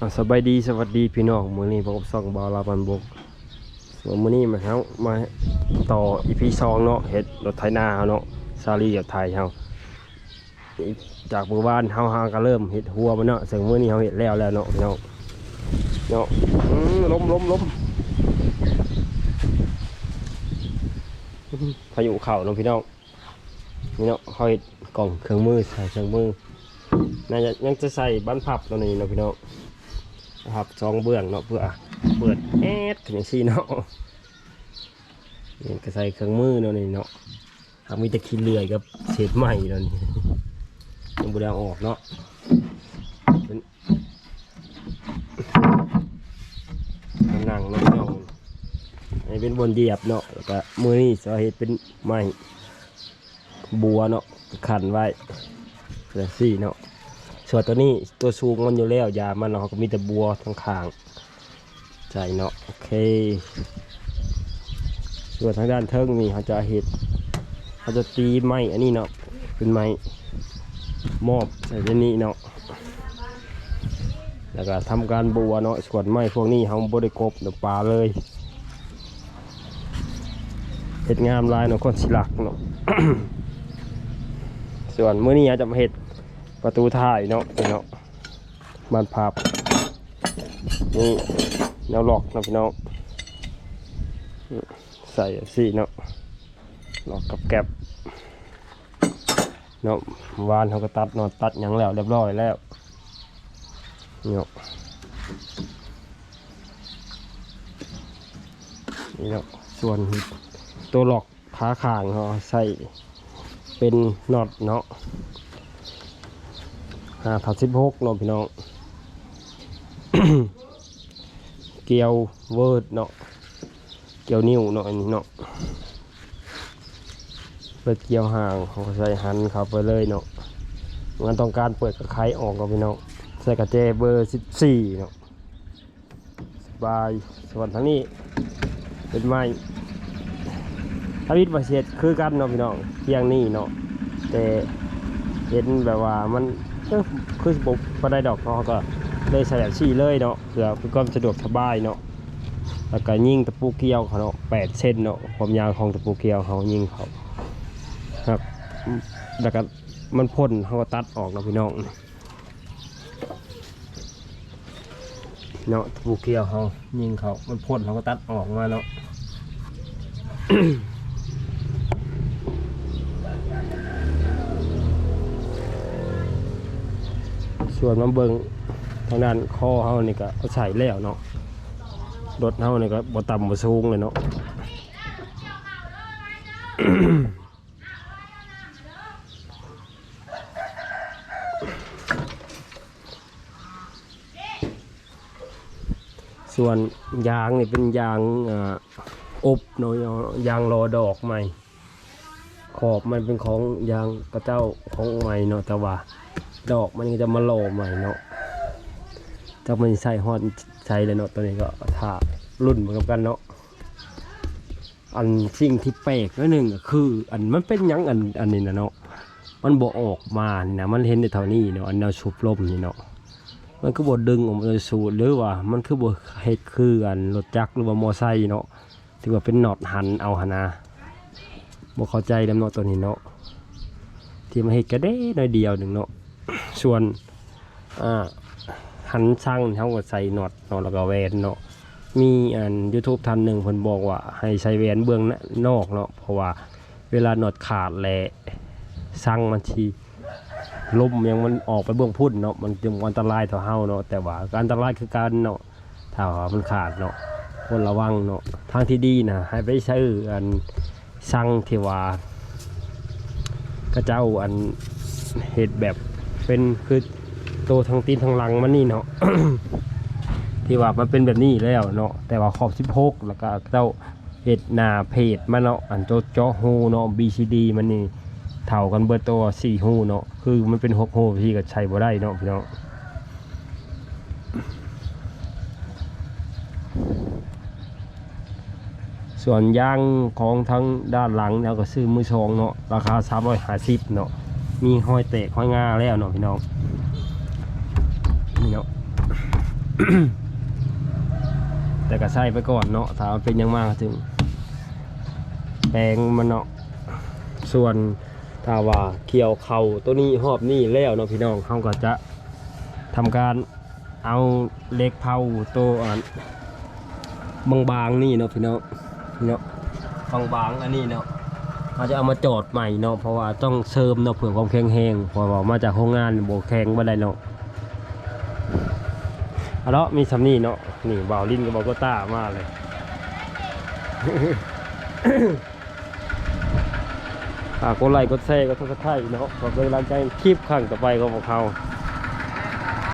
อ่าสบายดีสวัสดีพี่น้องมือนี้พบกับซ่องบอลาบันบกส่วนมือนี้มาเฮามาต่ออีพีสองเนาะเฮ็ดรถไถนาเนาะซาลีกับไทยเฮาจากหมู่บ้านเฮาหาก็เริ่มเฮ็ดหัวมันเนาะซึ่งมือนี้เฮาเฮ็ดแล้วแล้วเนาะพี่น้องเนาะล้มล้มล้มพายุเข้าเนาะพี่น้องนี่เนาะเฮาเฮ็ดกล่องเครื่องมือใส่เครื่องมือน่าจะยังจะใส่บันพับตัวนี้เนาะพี่น้อง นะครับสองเบื้องเนาะเพื่อเปิดแอดขึ้นอย่างซี่เนาะนี่ก็ใส่เครื่องมือเนาะนี่เนาะหากมีแต่ขี้เลื่อยกับเศษไม้เนาะนี่ยังบุได้อาออกเนาะเป็นนหนังเนาะพี่น้องอันนี้เป็นบนเหยียบเนาะแล้วก็มือนี่สาเหตุเป็นไม้บัวเนาะขันไว้เพื่อซี่เนาะ ส่วนตัวนี้ตัวสูงมันอยู่แล้วยามันเนาะก็มีแต่บัวทั้งข้างใจเนาะโอเค ส่วนทางด้านเทิงนี่เขาจะเห็ดเขาจะตีไม้อันนี้เนาะเป็นไม้มอบใส่ที่นี่เนาะแล้วก็ทำการบัวเนาะส่วนไม้พวกนี้เขาบริกรบเนาะปลาเลยเห็ดงามลายเนาะคนสิลักเนาะส่วนมื้อนี้อาจจะมาเห็ด ประตูท้ายเนาะนี่เนาะบานพับนี่แนวล็อกเนาะพี่น้องใส่สี่เนาะล็อกกับแก็บเนาะวานเขาก็ตัดนาะตัดยังแล้วเรียบร้อยแล้วเนาะนี่เนาะส่วนตัวล็อกขาข้างเขาใส่เป็นน็อตเนาะ ห้าพันสิบหกเนาะพี่น้อง เกียวเวิร์ดเนาะ เกียวนิ้วเนาะอันนี้เนาะเปิดเกียวห่างเขาใส่หันเขาไปเลยเนาะมันต้องการเปิดกระไขออกกับพี่น้องใส่กระเจเบอร์สิบสี่เนาะสบายส่วนทางนี้เป็นไม้ทวิตบาเสียดคือกันเนาะพี่น้องเพียงนี้เนาะแต่เห็นแบบว่ามัน คือบุบพอได้ดอกเขาก็เลยใส่แบบซี่เลยเนาะเพื่อเพื่อความสะดวกสบายเนาะแล้วก็ยิงตะปูเกียวเขาเนาะแปดเส้นเนาะความยาวของตะปูเกียวเขายิงเขาครับแล้วก็มันพ่นเขาก็ตัดออกเนาะพี่น้องเนาะตะปูเกียวเขายิงเขามันพ่นเขาก็ตัดออกมาเนาะ ส่วนมาเบิงทางด้านคอเฮานี่ก็เอาใส่แล้วเนาะรถเฮานี่ก็บ่ต่ำบ่สูงเลยเนาะส่วนยางนี่เป็นยางอ่าอบเนาะยางรอดอกใหม่ ขอบมันเป็นของยางกระเจ้าของใหม่เนาะแต่ว่า ดอกมันก็จะมาโลใหม่เนาะจากมันใส่ฮอดใช้เลยเนาะตัวนี้ก็ถ้ารุ่นเหมือนกันเนาะอันสิ่งที่แปลกนิดนึงก็คือ อันมันเป็นยังอันอันนี้นะเนาะมันบ่ออกมานี่นะมันเห็นในเท่านี้เนาะอันแนวชุบลมนี่เนาะมันคือบ่ดึงออกมาสูตรหรือว่า มันคือบ่เฮ็ดคือกันรถจักรหรือว่ามอไซค์เนาะที่ว่าเป็นน็อตหันเอาหนนะบ่เข้าใจนำเนาะตัวนี้เนาะที่มาเฮ็ดก็ได้น้อยเดียวหนึ่งเนาะ ส่วนอ่าหันช่างเขาก็ใส่น็อตเนาะแล้วก็แหวนเนาะมีอัน YouTube ท่านหนึ่งเพิ่นบอกว่า ให้ใส่แหวนเบื้องนอกเนาะเพราะว่าเวลาน็อตขาดแหละช่างมันทีลมยังมันออกไปเบื้องพุ่นเนาะมันจึงอันตรายต่อเฮาเนาะแต่ว่าการอันตรายคือการเนาะถ้าว่ามันขาดเนาะคนระวังเนาะทางที่ดีนะให้ไปใช้อันช่างที่ว่าก็เจ้าอันเห็ดแบบ เป็นคือโตวทางตีนทางหลังมันนี่เนาะ ที่ว่ามันเป็นแบบนี้แล้วเนาะแต่ว่าขอบ16แล้วก็เจ้าเห็ดนาเพจมันเนาะอันโจโจโฮเนาะ BCD มันนี่เท่ากันเบอร์ตัว4ฮูเนาะคือมันเป็น6ฮูพี่ก็ใช้บ่ได้เนาะพี่น้องส่วนยางของทั้งด้านหลังเราก็ซื้อมือสองเนาะราคา350เนาะ มีห้อยแตกห้อยงาแล้วเนาะพี่น้องนี่เนาะแต่ก็ใส่ไปก่อนเนาะถามเป็นยังมากถึง แปลงมันเนาะส่วนถ้าว่าเกี่ยวเข่าตัวนี้หอบนี่แล้วเนาะพี่น้องเขาก็จะทำการเอาเล็กเผาตัวอ่านบางๆนี่เนาะพี่น้องเนาะบางๆอันนี้เนาะ เขาจะเอามาจอดใหม่เนาะเพราะว่าต้องเสริมเนาะเผื่อความแข็งแรงเพราะว่ามาจากโรงงานโบแข็งบ่ได้เนาะเอาละมีสำนีเนาะนี่บ่าวลินกับบ่าวกต้ามากเลยฝากกดไลค์กดแชร์กดซับสไครต์เนาะขอเป็นกำลังใจคลิปครั้งต่อไปของพวกเขา